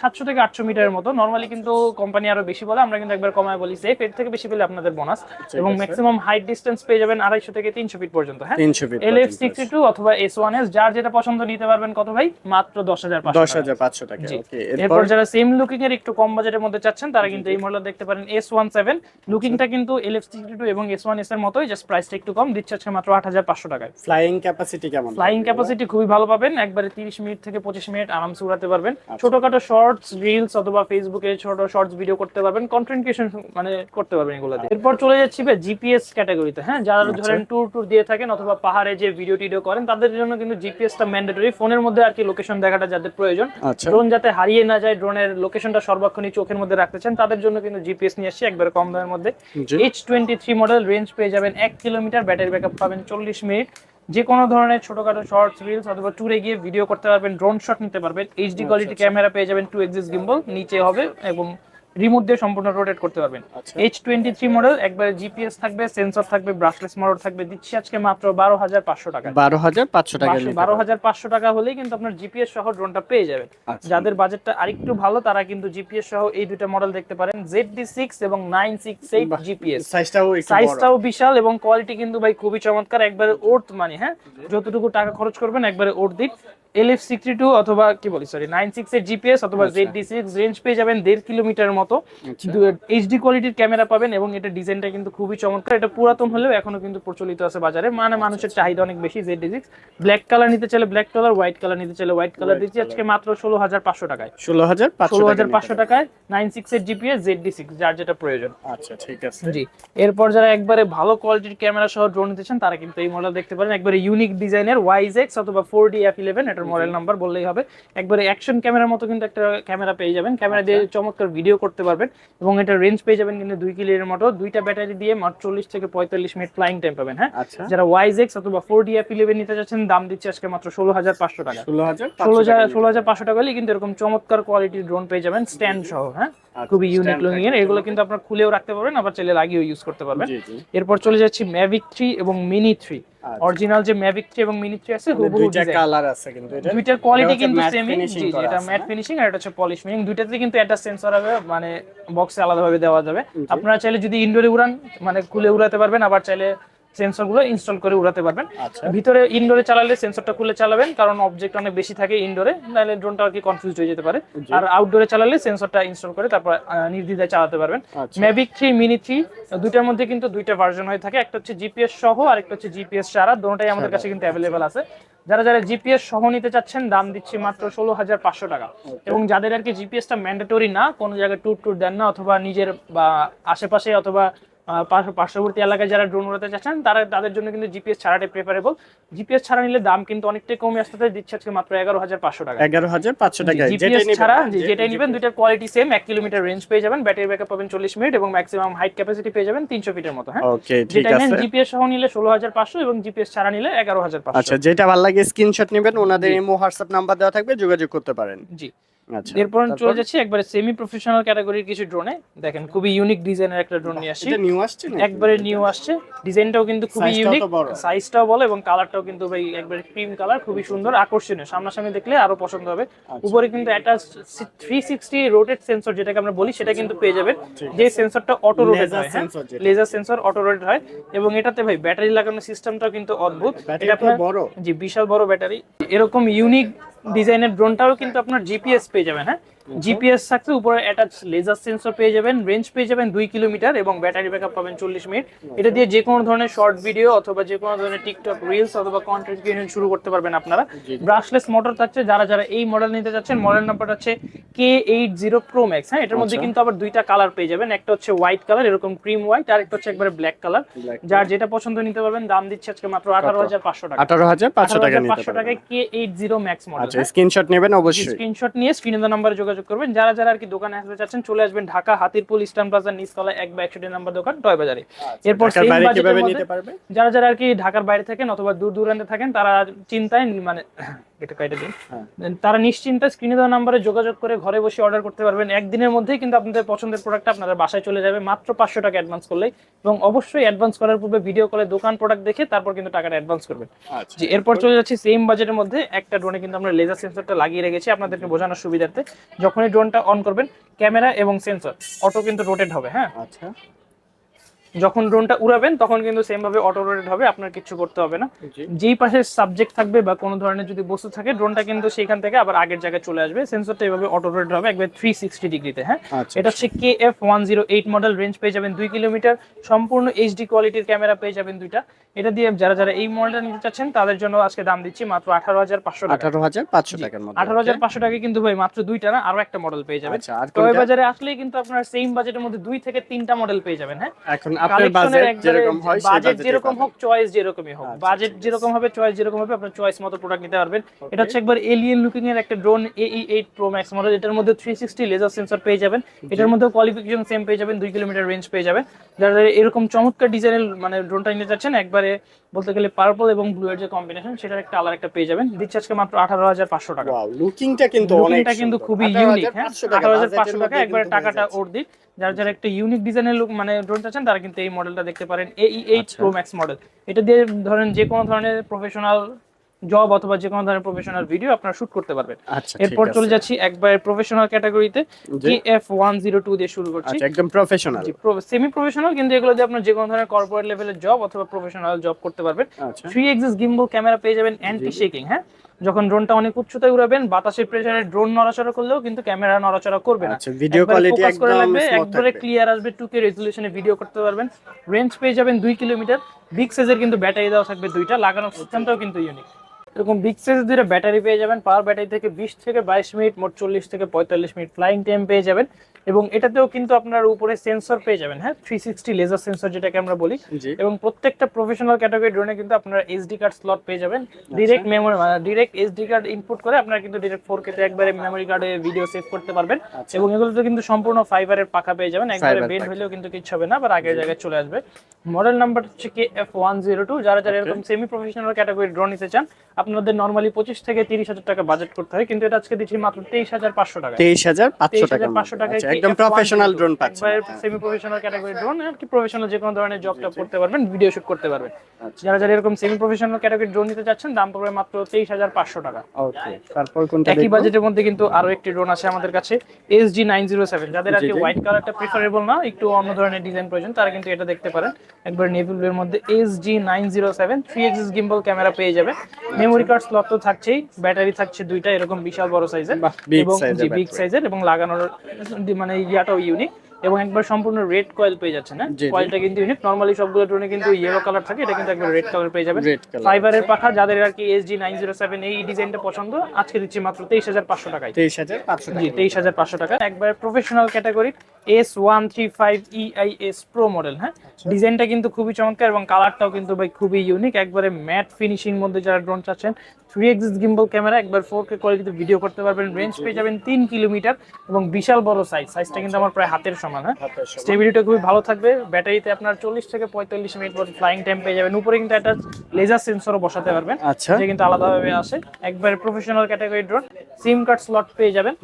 Speaker 1: সাতশো থেকে আটশো মিটারের মতো। নর্মালি কিন্তু কোম্পানি আরও বেশি বলে আমরা কিন্তু একবার কমায় বলি সেফ এর থেকে বেশি পেলে আপনাদের বোনাস এবং ম্যাক্সিমাম হাইট ডিস্টেন্স পেয়ে যাবেন আড়াইশো থেকে তিনশো ফিট পর্যন্ত হ্যাঁ?
Speaker 2: তিনশো feet
Speaker 1: L F sixty two অথবা এস ওয়ান এস যার যেটা পছন্দ নিতে পারবেন কত ভাই? মাত্র দশ হাজার
Speaker 2: দশ হাজার পাঁচশো টাকা
Speaker 1: এরপর? যারা সেম লুকিং এর একটু কম বাজেটের মধ্যে চাচ্ছেন তারা কিন্তু এই মডেল দেখতে পারেন এস ওয়ান সেভেন লুকিংটা কিন্তু এল এফ সিক্সটি টু এবং এস ওয়ান এস এর মতোই জাস্ট প্রাইসটা একটু কম দিচ্ছে আজকে মাত্র আট হাজার পাঁচশো টাকায়।
Speaker 2: ফ্লাইং ক্যাপাসিটি কেমন?
Speaker 1: ফ্লাইং ক্যাপাসিটি খুবই ভালো পাবেন একবারে তিরিশ মিনিট থেকে পঁচিশ মিনিট আরামসে উড়াতে পারবেন। ছোটখাটো শর্টস রিলস অথবা ফেসবুকে ছোট শর্টস ভিডিও করতে পারবেন কন্টেন্ট ক্রিয়েশন মানে করতে পারবেন এগুলো দিয়ে। এরপর চলে যাচ্ছি জিপিএস ক্যাটাগরিতে হ্যাঁ? যারা ধরেন ট্যুর ট্যুর দিয়ে থাকেন অথবা পাহাড়ে যে ভিডিও টিডিও করেন তাদের জন্য কিন্তু জিপিএসটা ম্যান্ডেটরি ফোনের মধ্যে আর কি লোকেশন দেখাটা যাদের প্রয়োজন।
Speaker 2: আচ্ছা।
Speaker 1: ড্রোন যাতে হারিয়ে না যায় ড্রোনের লোকেশনটা সর্বক্ষণই চোখের মধ্যে রাখতে চান তাদের জন্য কিন্তু জিপিএস নিয়ে আসছি একবার কম দামের মধ্যে। H twenty three model range পেয়ে যাবেন এক কিলোমিটার ব্যাটারি ব্যাকআপ পাবেন চল্লিশ মিনিট যে কোনো ধরনের ছোটখাটো শর্টস রিলস অথবা ট্যুরে গিয়ে ভিডিও করতে পারবেন ড্রোন শট নিতে পারবেন এইচডি কোয়ালিটি ক্যামেরা পেয়ে যাবেন টু এক্সিস গিম্বল নিচে হবে এবং রিমোট দিয়ে সম্পূর্ণ রোটেট করতে পারবেন। এইচ টোয়েন্টি থ্রি মডেল একবারে জিপিএস থাকবে সেন্সর থাকবে ব্রাশলেস মোটর থাকবে। দিচ্ছি আজকে মাত্র বারো হাজার পাঁচশো টাকা।
Speaker 2: বারো হাজার পাঁচশো টাকা
Speaker 1: বারো হাজার পাঁচশো টাকা হলেই কিন্তু আপনার জিপিএস সহ ড্রোনটা পেয়ে যাবেন।
Speaker 2: আচ্ছা।
Speaker 1: যাদের বাজেটটা আরেকটু ভালো তারা কিন্তু জিপিএস সহ এই দুইটা মডেল দেখতে পারেন। জেড ডি সিক্স এবং নাইন সিক্স এইট জিপিএস
Speaker 2: সাইজটাও
Speaker 1: বিশাল এবং কোয়ালিটি কিন্তু ভাই খুবই চমৎকার। একবারে ওর্থ মানে হ্যাঁ? যতটুকু টাকা খরচ করবেন একবারে ওর্থ দিক। এল এফ সিক্সটি টু অথবা কি বলি সরি নাইন সিক্স এর জিপিএস অথবা
Speaker 2: আচ্ছা।
Speaker 1: জেড ডি সিক্স রেঞ্জ পেয়ে যাবেন দেড় কিলোমিটার মতো। এইচডি কোয়ালিটির ক্যামেরা পাবেন এবং এটা ডিজাইনটা কিন্তু খুবই চমৎকার। এটা পুরাতন হলেও এখনও কিন্তু প্রচলিত আছে বাজারে। মানে মানুষের চাহিদা অনেক বেশি Z D six black colour নিতে চাইলে ব্ল্যাক কালার হোয়াইট কালার নিতে চাইলে হোয়াইট কালার দিচ্ছি। আজকে মাত্র ষোলো হাজার পাঁচশো টাকায়।
Speaker 2: ষোলো হাজার
Speaker 1: ষোলো হাজার পাঁচশো টাকায় নাইন সিক্স এর জিপিএস জেড ডি সিক্স যার যেটা প্রয়োজন।
Speaker 2: আচ্ছা ঠিক আছে।
Speaker 1: জি। এরপর যারা একবারে ভালো কোয়ালিটির ক্যামেরা সহ ড্রোন নিতে চান তারা কিন্তু এই মডেল দেখতে পারেন। একবারে ইউনিক ডিজাইনের ওয়াইজ এক্স অথবা ফোর ডি এফ ইলেভেন এটার মডেল নাম্বার বললেই হবে। একবারে অ্যাকশন ক্যামেরার মতো কিন্তু একটা ক্যামেরা পেয়ে যাবেন। ক্যামেরা দিয়ে চমৎকার ভিডিও করতে পারবেন এবং এটা রেঞ্জ পেয়ে যাবেন কিন্তু দুই কিলোর মতো। দুইটা ব্যাটারি দিয়ে মাত্র চল্লিশ থেকে পঁয়তাল্লিশ মিনিট ফ্লাইং টাইম পাবেন হ্যাঁ?
Speaker 2: আচ্ছা।
Speaker 1: যারা ওয়াইজ এক্স অথবা ফোর ডি এফ ইলেভেন নিতে চাচ্ছেন দাম দিচ্ছে আজকে মাত্র ষোলো হাজার পাঁচশো টাকা।
Speaker 2: ষোলো হাজার
Speaker 1: ষোলো হাজার ষোলো হাজার পাঁচশো টাকা হলে কিন্তু এরকম চমৎকার কোয়ালিটির ড্রোন পেয়ে যাবেন। স্ট্যান্ড সহ হ্যাঁ?
Speaker 2: আচ্ছা,
Speaker 1: খুবই ইউনিক লুকিং এর এগুলো কিন্তু আপনার খুলেও রাখতে পারবেন আবার চাইলে লাগিয়েও ইউজ করতে পারবেন। এরপর চলে যাচ্ছি ম্যাভিক থ্রি এবং মিনি থ্রি
Speaker 2: আচ্ছা।
Speaker 1: অরিজিনাল যে ম্যাভিক এবং মিনি থ্রি আছে
Speaker 2: মানে
Speaker 1: হুবহু
Speaker 2: দুইটা কালার আছে কিন্তু এটা।
Speaker 1: দুইটার কোয়ালিটি কিন্তু সেমই জি এটা ম্যাট ফিনিশিং আর এটা হচ্ছে পলিশ ফিনিশিং দুইটাতে কিন্তু একটা সেন্সর হবে মানে বক্সে আলাদাভাবে দেওয়া যাবে। আপনারা চাইলে যদি ইনডোরে উড়ান মানে খুলে উড়াতে পারবেন আবার চাইলে সেন্সরগুলো ইনস্টল করে উড়াতে পারবেন।
Speaker 2: আচ্ছা।
Speaker 1: ভিতরে ইনডোরে চালালে সেন্সরটা খুলে চালাবেন কারণ অবজেক্ট অনেক বেশি থাকে ইনডোরে নাহলে ড্রোনটা আর কি কনফিউজ হয়ে যেতে পারে। আর আউটডোরে চালালে সেন্সরটা ইনস্টল করে তারপর নির্দ্বিধায় চালাতে পারবেন।
Speaker 2: আচ্ছা।
Speaker 1: ম্যাভিক থ্রি মিনি থ্রি দুইটার মধ্যে কিন্তু দুইটা ভার্জন হয়ে থাকে একটা হচ্ছে জিপিএস সহ আর একটা হচ্ছে জিপিএস ছাড়া দুটোটাই আমাদের কাছে কিন্তু অ্যাভেলেবেল আছে। যারা যারা জিপিএস সহ নিতে চাচ্ছেন দাম দিচ্ছি মাত্র ষোলো হাজার পাঁচশো টাকা। এবং যাদের আর কি জিপিএসটা ম্যান্ডেটরি না কোনো জায়গায় ট্যুর ট্যুর দেন না অথবা নিজের বা আশেপাশে অথবা পার্শ্ববর্তী এলাকায় যারা ড্রোন উড়াতে চাচ্ছেন তারা তাদের জন্য কিন্তু জিপিএস ছাড়াটাই প্রেফারেবল জিপিএস ছাড়া নিলে দাম কিন্তু অনেকটাই কমে আসতে থাকে, দিচ্ছে আজকে মাত্র এগারো হাজার পাঁচশো টাকা।
Speaker 2: এগারো হাজার পাঁচশো টাকা।
Speaker 1: জিপিএস ছাড়া যেটাই নেবেন দুইটার কোয়ালিটি সেম এক কিলোমিটার রেঞ্জ পেয়ে যাবেন। ব্যাটারি ব্যাকআপ পাবেন চল্লিশ মিনিট এবং ম্যাক্সিমাম হাইট ক্যাপাসিটি পেয়ে যাবেন তিনশো ফিটের মতো হ্যাঁ? যেটা নেন জিপিএস সহ নিলে ষোলো হাজার পাঁচশো এবং জিপিএস ছাড়া নিলে এগারো হাজার পাঁচশো।
Speaker 2: আচ্ছা যেটা ভালো লাগে স্ক্রিনশট নেবেন ওনাদের ইমো হোয়াটসঅ্যাপ নাম্বার দেওয়া থাকবে যোগাযোগ করতে পারেন।
Speaker 1: জি। এরপর চলে যাচ্ছি একবারে সেমি প্রফেশনাল ক্যাটাগরির কিছু ড্রোনে দেখেন খুবই ইউনিক ডিজাইনের একটা ড্রোন নিয়ে আসছি।
Speaker 2: এটা নিউ আসছে না
Speaker 1: একবারে নিউ আসছে। ডিজাইনটাও কিন্তু খুবই ইউনিক সাইজটাও বলো এবং কালারটাও কিন্তু ভাই একবারে ক্রিম কালার খুবই সুন্দর আকর্ষণীয়। সামনাসামনি দেখলে আরও পছন্দ হবে।
Speaker 2: আচ্ছা।
Speaker 1: উপরে কিন্তু একটা থ্রি সিক্সটি রোটেট সেন্সর যেটাকে আমরা বলি সেটা কিন্তু পেয়ে যাবেন। যে সেন্সরটা অটো রোটেট হয়। লেজার সেন্সর অটো রোটেট হয়। এবং এটাতে ভাই ব্যাটারি লাগানোর সিস্টেমটাও কিন্তু অদ্ভুত। এটা আপনার
Speaker 2: বড়।
Speaker 1: জি বিশাল বড় ব্যাটারি এরকম ইউনিক ডিজাইনের ড্রোনটাও কিন্তু আপনার জিপিএস পেয়ে যাবেন হ্যাঁ? জিপিএস থাকছে উপরে অ্যাটাচ লেজার সেন্সর পেয়ে যাবেন রেঞ্জ পেয়ে যাবেন দুই কিলোমিটার এবং ব্যাটারি ব্যাকআপ পাবেন চল্লিশ মিনিট এটা দিয়ে যে কোনো ধরনের শর্ট ভিডিও অথবা যে কোনো ধরনের টিকটক রিলস অথবা কন্টেন্ট ক্রিয়েশন শুরু করতে পারবেন আপনারা। ব্রাশলেস মোটর থাকছে যারা যারা এই মডেল নিতে যাচ্ছেন মডেল নাম্বার হচ্ছে K eight zero pro max হ্যাঁ? এটার মধ্যে
Speaker 2: আচ্ছা।
Speaker 1: কিন্তু আবার দুইটা কালার পেয়ে যাবেন একটা হচ্ছে হোয়াইট কালার এরকম ক্রিম হোয়াইট আর একটা হচ্ছে একবারে ব্ল্যাক কালার যার যেটা পছন্দ নিতে পারবেন দাম দিচ্ছে আজকে মাত্র আঠারো হাজার পাঁচশো টাকা।
Speaker 2: আঠারো হাজার পাঁচশো টাকা
Speaker 1: পাঁচশো টাকায় K eight zero max model
Speaker 2: screenshot নেবেন অবশ্যই।
Speaker 1: স্ক্রিনশট নিয়ে স্ক্রিনে নাম্বারে যোগাযোগ করবেন। যারা যারা আর কি দোকানে আসতে চাচ্ছেন চলে আসবেন ঢাকা হাতিরপুল ইস্টার্ন প্লাজার নিচতলা এক বা একষট্টি নাম্বার দোকান টয় বাজারে। এরপর
Speaker 2: ঢাকার
Speaker 1: same
Speaker 2: বাইরে
Speaker 1: budget এর
Speaker 2: কীভাবে
Speaker 1: মধ্যে-
Speaker 2: নিতে পারবে?
Speaker 1: যারা যারা আর কি ঢাকার বাইরে থাকেন অথবা দূর দূরান্তে থাকেন তারা চিন্তায় মানে এটা কাইটে দিন?
Speaker 2: হ্যাঁ।
Speaker 1: তারা নিশ্চিন্তে স্ক্রিনে দেওয়া নাম্বারে যোগাযোগ করে ঘরে বসে অর্ডার করতে পারবেন। একদিনের মধ্যেই কিন্তু আপনাদের পছন্দের প্রোডাক্ট আপনাদের বাসায় চলে যাবে। মাত্র পাঁচশো টাকা অ্যাডভান্স করলেই। এবং অবশ্যই অ্যাডভান্স করার পূর্বে ভিডিও কলে দোকান প্রোডাক্ট দেখে তারপর কিন্তু টাকাটা অ্যাডভান্স করবেন।
Speaker 2: আচ্ছা।
Speaker 1: জি এরপর চলে যাচ্ছি সেম বাজেটের মধ্যে। একটা ড্রোনে কিন্তু আমরা লেজার সেন্সরটা লাগিয়ে রেখেছি আপনাদেরকে বোঝানোর সুবিধার্থে। যখনই ড্রোনটা অন করবেন ক্যামেরা এবং সেন্সর অটো কিন্তু রোটেট হবে হ্যাঁ?
Speaker 2: আচ্ছা।
Speaker 1: যখন ড্রোনটা উড়াবেন তখন কিন্তু সেম ভাবে অটো রোটেট হবে আপনার কিছু করতে হবে না। যেই পাশে সাবজেক্ট থাকবে বা কোনো ধরনের যদি বস্তু থাকে ড্রোনটা কিন্তু সেখান থেকে আবার আগের জায়গায় চলে আসবে। সেন্সরটা এভাবে অটো রোটেট হবে একবার থ্রি সিক্সটি ডিগ্রিতে হ্যাঁ?
Speaker 2: আচ্ছা
Speaker 1: এটা হচ্ছে K F one zero eight model range পেয়ে যাবেন দুই কিলোমিটার। সম্পূর্ণ এইচডি কোয়ালিটির ক্যামেরা পেয়ে যাবেন দুইটা। এটা দিয়ে যারা যারা এই মডেলটা নিতে চাচ্ছেন তাদের জন্য আজকে দাম দিচ্ছি মাত্র আঠারো হাজার পাঁচশো টাকা।
Speaker 2: আঠারো হাজার পাঁচশো টাকার মধ্যে
Speaker 1: আঠারো হাজার পাঁচশো টাকা কিন্তু ভাই মাত্র দুইটা না আরও একটা মডেল পেয়ে যাবেন।
Speaker 2: আচ্ছা
Speaker 1: টয় বাজারে আসলেই কিন্তু আপনার সেম বাজেটের মধ্যে দুই থেকে তিনটা মডেল পেয়ে যাবেন হ্যাঁ?
Speaker 2: এখন আপনার বাজেট যেরকম হয়
Speaker 1: বাজেট যেরকম হোক চয়েস যেরকমই হোক।
Speaker 2: আচ্ছা,
Speaker 1: বাজেট যেরকম হবে চয়েস যেরকম হবে আপনার চয়েস মতো প্রোডাক্ট নিতে পারবেন। এটা হচ্ছে একবার এলিয়েন লুকিং এর একটা ড্রোন এই এইট প্রো ম্যাক্স মডেল এটার মধ্যে থ্রি সিক্সটি লেজার সেন্সর পেয়ে যাবেন। এটার মধ্যে কোয়ালিফিকেশন সেম পেয়ে যাবেন দুই কিলোমিটার রেঞ্জ পেয়ে যাবেন। যারা যারা এরকম চমৎকার ডিজাইনের মানে ড্রোনটা নিতে চাচ্ছেন একবারে বলতে গেলে পার্পল এবং ব্লু এর যে কম্বিনেশন সেটার একটা আলাদা একটা পেয়ে যাবেন। দিচ্ছে আজকে মাত্র আঠারো হাজার পাঁচশো টাকা।
Speaker 2: লুকিংটা কিন্তু
Speaker 1: লুকিংটা কিন্তু খুবই ইউনিক হ্যাঁ? আঠারো হাজার পাঁচশো টাকা একবারে টাকাটা
Speaker 2: হয়ে।
Speaker 1: ওর দিক যারা যারা একটা ইউনিক ডিজাইনের লুক মানে ড্রোন চাচ্ছেন তারা কিন্তু এই মডেলটা দেখতে পারেন এই এইট। প্রো ম্যাক্স মডেল এটা দিয়ে ধরেন যে কোনো ধরনের প্রফেশনাল জব অথবা যে কোনো ধরনের প্রফেশনাল ভিডিও আপনারা শুট করতে পারবেন।
Speaker 2: আচ্ছা
Speaker 1: এরপর চলে যাচ্ছি একবার প্রফেশনাল ক্যাটাগরিতে এফ ওয়ান জিরো টু দিয়ে শুরু করছি।
Speaker 2: আচ্ছা একদম প্রফেশনাল
Speaker 1: সেমি প্রফেশনাল কিন্তু এগুলো দিয়ে আপনার যে কোনো ধরনের কর্পোরেট লেভেলের জব অথবা প্রফেশনাল জব করতে পারবেন। থ্রি এক্সিস গিম্বল ক্যামেরা পেয়ে যাবেন অ্যান্টি শেকিং হ্যাঁ? যখন ড্রোনটা অনেক উচ্চতায় উড়াবেন বাতাসের প্রেসারে ড্রোন নড়াচড়া করলেও কিন্তু ক্যামেরা নড়াচড়া করবে না।
Speaker 2: আচ্ছা ভিডিও কোয়ালিটি একদম
Speaker 1: একবারে ক্লিয়ার আসবে টু কে রেজলিউশনে ভিডিও করতে পারবেন। রেঞ্জ পেয়ে যাবেন দুই কিলোমিটার বিগ সাইজের কিন্তু ব্যাটারি দেওয়া থাকবে দুইটা লাগানোর সিস্টেমটাও কিন্তু ইউনিক এরকম বিগ সাইজের দুইটা ব্যাটারি পেয়ে যাবেন পাওয়ার ব্যাটারি থেকে বিশ থেকে বাইশ মিনিট মোট চল্লিশ থেকে পঁয়তাল্লিশ মিনিট ফ্লাইং টাইম পেয়ে যাবেন। এবং এটাতেও কিন্তু আপনার উপরে সেন্সর পেয়ে যাবেন হ্যাঁ? থ্রি সিক্সটি লেজার সেন্সর যেটাকে আমরা বলি। এবং প্রত্যেকটা প্রফেশনাল ক্যাটাগরি ড্রোনে কিন্তু আপনারা এইচডি কার্ড স্লট পেয়ে যাবেন।
Speaker 2: আচ্ছা।
Speaker 1: ডিরেক্ট মেমোরি মানে ডিরেক্ট এইচডি কার্ড ইনপুট করে আপনারা কিন্তু ডিরেক্ট ফোর কেতে একবারে মেমোরি কার্ডে ভিডিও সেভ করতে পারবেন।
Speaker 2: আচ্ছা।
Speaker 1: এবং এগুলোতে কিন্তু সম্পূর্ণ ফাইবারের পাখা পেয়ে যাবেন। একবারে বেন্ড হলেও কিন্তু কিছু হবে না বা আগের জায়গায় চলে আসবে। মডেল নাম্বার হচ্ছে K F one zero two যারা যারা এরকম সেমি প্রফেশনাল ক্যাটাগরি ড্রোন নিতে চান আপনাদের নর্মালি পঁচিশ থেকে তিরিশ হাজার টাকা বাজেট করতে হয় কিন্তু এটা আজকে দিচ্ছি মাত্র তেইশ হাজার পাঁচশো টাকা
Speaker 2: তেইশ হাজার পাঁচশো টাকা
Speaker 1: পাঁচশো টাকায়
Speaker 2: আচ্ছা একদম প্রফেশনাল ড্রোন পাচ্ছেন।
Speaker 1: সেমি প্রফেশনাল ক্যাটাগরি ড্রোন আর কি প্রফেশনাল যে কোনো ধরনের জব টপ করতে পারবেন ভিডিও শুট করতে পারবেন।
Speaker 2: আচ্ছা।
Speaker 1: যারা যারা এরকম সেমি প্রফেশনাল ক্যাটাগরি ড্রোন নিতে চাচ্ছেন দাম পড়বে মাত্র তেইশ হাজার পাঁচশো টাকা।
Speaker 2: ওকে তারপর কোনটা
Speaker 1: একই বাজেটের মধ্যে কিন্তু আরও একটি ড্রোন আছে আমাদের কাছে S G nine zero seven যাদের আর কি হোয়াইট কালারটা প্রিফারেবল না একটু অন্য ধরনের ডিজাইন প্রয়োজন তারা কিন্তু এটা দেখতে পারেন। একবার নেভিল এর মধ্যে S G nine zero seven three axis gimbal camera পেয়ে যাবে। মেমোরি কার্ড স্লট তো থাকছেই ব্যাটারি থাকছে দুইটা এরকম বিশাল বড় সাইজের এবং বিগ সাইজের এবং লাগানোর মানে ইয়াটাও ইউনিক এবং একবার সম্পূর্ণ রেড কয়েল পেয়ে যাচ্ছেন হ্যাঁ?
Speaker 2: জি, জি।
Speaker 1: কয়েলটা কিন্তু ইউনিক নর্মালি সবগুলো ড্রোনে কিন্তু ইয়েলো কালার থাকে এটা কিন্তু একবার রেড কালার পেয়ে যাবেন। ফাইবারের পাখা যাদের আর কি S G nine zero seven এই ডিজাইনটা পছন্দ আজকে দিচ্ছি মাত্র তেইশ হাজার পাঁচশো টাকায়।
Speaker 2: তেইশ হাজার পাঁচশো
Speaker 1: জি তেইশ হাজার পাঁচশো টাকা। একবার professional category S one three five ইআই এস প্রো মডেল হ্যাঁ? ডিজাইনটা কিন্তু খুবই চমৎকার এবং কালারটাও কিন্তু ভাই খুবই ইউনিক একবারে ম্যাট ফিনিশিং মধ্যে যারা ড্রোন চাচ্ছেন থ্রি এক্সিস গিম্বল ক্যামেরা একবার ফোর কে কোয়ালিটিতে ভিডিও করতে পারবেন। রেঞ্জ পেয়ে যাবেন তিন কিলোমিটার এবং বিশাল বড় সাইজ সাইজটা কিন্তু আমার প্রায় হাতের সমান হ্যাঁ? স্টেবিলিটি খুবই ভালো থাকবে। ব্যাটারিতে আপনার চল্লিশ থেকে পঁয়তাল্লিশ মিনিট পর ফ্লাইং টাইম পেয়ে যাবেন। উপরে কিন্তু একটা লেজার সেন্সরও বসাতে পারবেন।
Speaker 2: আচ্ছা।
Speaker 1: যে কিন্তু আলাদাভাবে আসে। একবারে professional category drone SIM card slot পেয়ে যাবেন।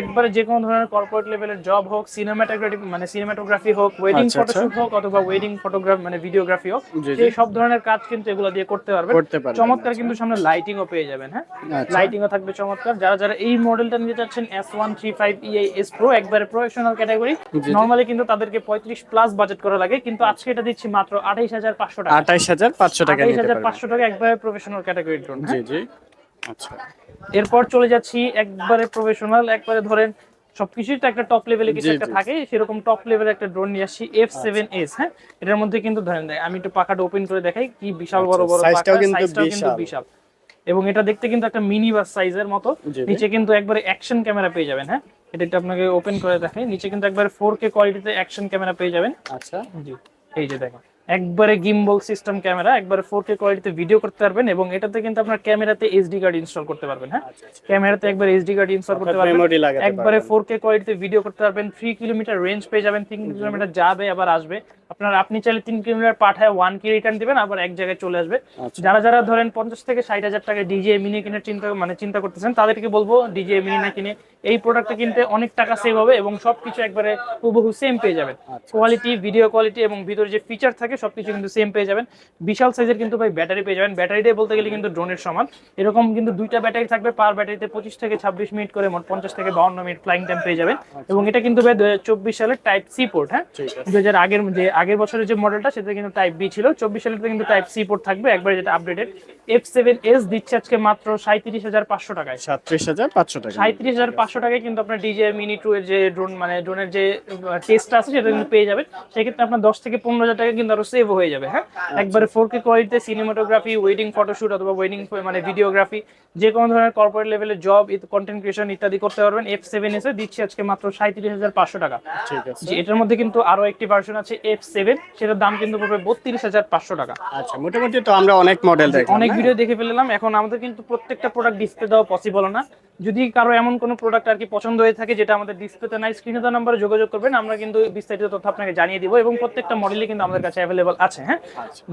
Speaker 1: একবারে যে কোনো ধরনের কর্পোরেট লেভেলের জব হোক সিনেমাটোগ্রাফি মানে সিনেমাটোগ্রাফি হোক ওয়েডিং
Speaker 2: আচ্ছা, আচ্ছা।
Speaker 1: ফটোশুট হোক অথবা ওয়েডিং ফটোগ্রাফ মানে ভিডিওগ্রাফি হোক
Speaker 2: জি।
Speaker 1: সব ধরনের কাজ কিন্তু এগুলো দিয়ে করতে পারবেন। চমৎকার কিন্তু সামনে লাইটিংও পেয়ে যাবেন হ্যাঁ?
Speaker 2: আচ্ছা।
Speaker 1: লাইটিংও থাকবে চমৎকার। যারা যারা এই মডেলটা নিতে চাচ্ছেন S one three five E I pro একবারে প্রফেশনাল ক্যাটাগরি। নর্মালি কিন্তু তাদেরকে পঁয়ত্রিশ প্লাস বাজেট করা লাগে কিন্তু আজকে এটা দিচ্ছি মাত্র আঠাইশ হাজার পাঁচশো টাকা।
Speaker 2: আঠাইশ হাজার পাঁচশো টাকা
Speaker 1: আঠাইশ
Speaker 2: নিতে
Speaker 1: হাজার
Speaker 2: পারবেন
Speaker 1: পাঁচশো টাকা একবারে প্রফেশনাল ক্যাটাগরি ড্রোন
Speaker 2: জি জি। আচ্ছা।
Speaker 1: এরপর চলে যাচ্ছি একবারে প্রফেশনাল একবারে ধরেন সবকিছুই তো একটা টপ লেভেলে কিছু একটা। থাকে সেরকম টপ লেভেলের একটা ড্রোন নিয়ে আসছি এফ সেভেন এস হ্যাঁ? এটার মধ্যে কিন্তু ধরেন দেয় আমি একটু পাখাটা ওপেন করে দেখাই কি বিশাল বড়
Speaker 2: আচ্ছা,
Speaker 1: বড় সাইজটাও কিন্তু
Speaker 2: বিশাল।
Speaker 1: বিশাল। এবং এটা দেখতে কিন্তু একটা মিনি বাস সাইজের মতো নিচে কিন্তু একবারে অ্যাকশন ক্যামেরা পেয়ে যাবেন হ্যাঁ? এটা একটু আপনাকে ওপেন করে দেখাই। নিচে কিন্তু একবারে ফোর কে কোয়ালিটিতে অ্যাকশন ক্যামেরা পেয়ে যাবেন।
Speaker 2: আচ্ছা।
Speaker 1: জি এই যে দেখেন। একবারে গিম্বল সিস্টেম ক্যামেরা একবারে ফোর কে কোয়ালিটিতে ভিডিও করতে পারবেন এবং এটাতে কিন্তু আপনার ক্যামেরাতে এইচডি কার্ড ইনস্টল করতে পারবেন হ্যাঁ? ক্যামেরাতে একবার এইচডি কার্ড ইনস্টল করতে পারবেন। একবারে। ফোর কে কোয়ালিটিতে ভিডিও করতে পারবেন। থ্রি কিলোমিটার রেঞ্জ পেয়ে যাবেন তিন কিলোমিটার যাবে আবার আসবে। আপনার আপনি চাইলে তিন কিলোমিটার পাঠায় ওয়ান কে রিটার্ন দিবেন আবার এক জায়গায় চলে আসবে।
Speaker 2: আচ্ছা।
Speaker 1: যারা যারা ধরেন পঞ্চাশ থেকে ষাট হাজার টাকা ডিজে মিনি কিনে চিন্তা মানে চিন্তা করতেছেন তাদেরকে বলব ডিজে মিনি না কিনে। এই প্রোডাক্টটা কিনতে অনেক টাকা সেভ হবে এবং সবকিছু একবারে হুবহু সেম পেয়ে যাবেন।
Speaker 2: আচ্ছা।
Speaker 1: কোয়ালিটি ভিডিও কোয়ালিটি এবং ভিতরে যে ফিচার থাকে সবকিছু কিন্তু সেম পেয়ে যাবেন। বিশাল সাইজের কিন্তু ভাই ব্যাটারি পেয়ে যাবেন। ব্যাটারিটাই বলতে গেলে কিন্তু ড্রোনের সমান। এরকম কিন্তু দুইটা ব্যাটারি থাকবে পার ব্যাটারিতে পঁচিশ থেকে ছাব্বিশ মিনিট করে মোট পঞ্চাশ থেকে বাউন্ন মিনিট ফ্লাইং টাইম পেয়ে যাবেন। এবং এটা কিন্তু ভাই দু চব্বিশ সালের টাইপ সি পোর্ট হ্যাঁ? দু হাজার আগের যে আগের বছরের যে মডেলটা সেটা কিন্তু টাইপ বি ছিল। চব্বিশ সালের কিন্তু টাইপ সি পোর্ট থাকবে একবারে যেটা আপডেটেড এফ সেভেন এস দিচ্ছে আজকে মাত্র সাঁত্রিশ হাজার পাঁচশো টাকায়।
Speaker 2: সাতত্রিশ হাজার পাঁচশো টাকা।
Speaker 1: সাঁত্রিশ হাজার পাঁচশো টাকায় কিন্তু আপনার ডিজে মিনি টু এর যে ড্রোন মানে ড্রোনের যে টেস্ট আছে সেটা কিন্তু পেয়ে যাবেন। সেক্ষেত্রে আপনার দশ থেকে পনেরো হাজার টাকা কিন্তু আরও সেভ হয়ে যাবে হ্যাঁ? একবারে ফোর কে কোয়ালিটিতে সিনেমাটোগ্রাফি ওয়েডিং ফটোশুট অথবা ওয়েডিং মানে ভিডিওগ্রাফি যে কোনো ধরনের কর্পোরেট লেভেলের জব কন্টেন্ট ক্রিয়েশন ইত্যাদি করতে পারবেন। এফ সেভেন এসে দিচ্ছে আজকে মাত্র সাঁত্রিশ হাজার পাঁচশো টাকা।
Speaker 2: ঠিক আছে।
Speaker 1: এটার মধ্যে কিন্তু আরও একটি ভার্সন আছে এফ সেভেন সেটার দাম কিন্তু পড়বে বত্রিশ হাজার পাঁচশো টাকা।
Speaker 2: আচ্ছা মোটামুটি তো আমরা অনেক মডেল
Speaker 1: অনেক ভিডিও দেখে ফেললাম এখন আমাদের কিন্তু প্রত্যেকটা প্রোডাক্ট ডিসপ্লে দেওয়া পসিবল না। যদি কারও এমন কোনো প্রোডাক্ট আর কি পছন্দ হয়ে থাকে যেটা আমাদের ডিসপ্লেতে নাই স্ক্রিনে দেওয়া নাম্বারে যোগাযোগ করবেন আমরা কিন্তু বিস্তারিত তথ্য আপনাকে জানিয়ে দিব এবং প্রত্যেকটা মডেলই কিন্তু আমাদের কাছে অ্যাভেলেবল আছে হ্যাঁ?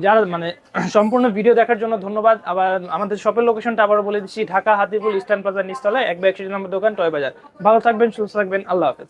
Speaker 1: যারা মানে সম্পূর্ণ ভিডিও দেখার জন্য ধন্যবাদ। আবার আমাদের শপের লোকেশনটা আবার বলে দিচ্ছি ঢাকা হাতিপুর ইস্টার্ন প্লাজার নিচতলায় এক বা একশো নম্বর দোকান টয় বাজার। ভালো থাকবেন সুস্থ থাকবেন আল্লাহ হাফেজ।